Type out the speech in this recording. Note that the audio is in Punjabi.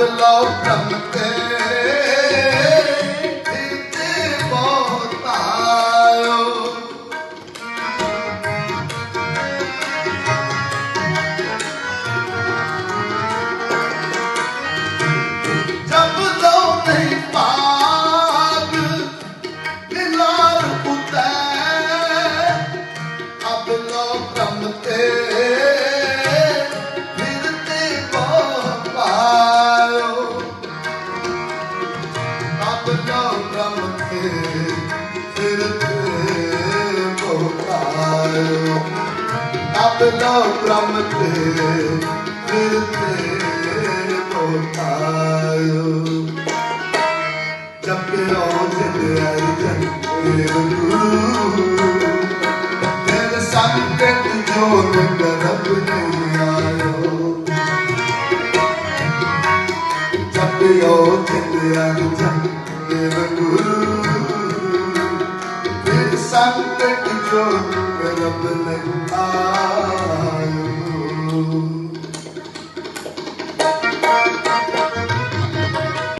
ਲੋ ਬ੍ਰਹਮ ਅਬ ਲੋ ਬ੍ਰਹਮ ਤੇ ਫਿਰਤੇ ਬੋ ਪਾਇਓ ਬ੍ਰਹਮ ਤੇ ਫਿਰਤੇ ਬੋ ਪਾਇਓ ਜਪਿਓ ਜਿਤ ਅਰਜਨ ਦੇਵ ਗੁਰੂ। ਤੇਰੇ ਸੰਕਟ ਜੋ ਗਰਬ ਨਹੀਂ ਸੰਕਟ ਜੋ ਗਰਬ ਨਹੀਂ ਆਇਓ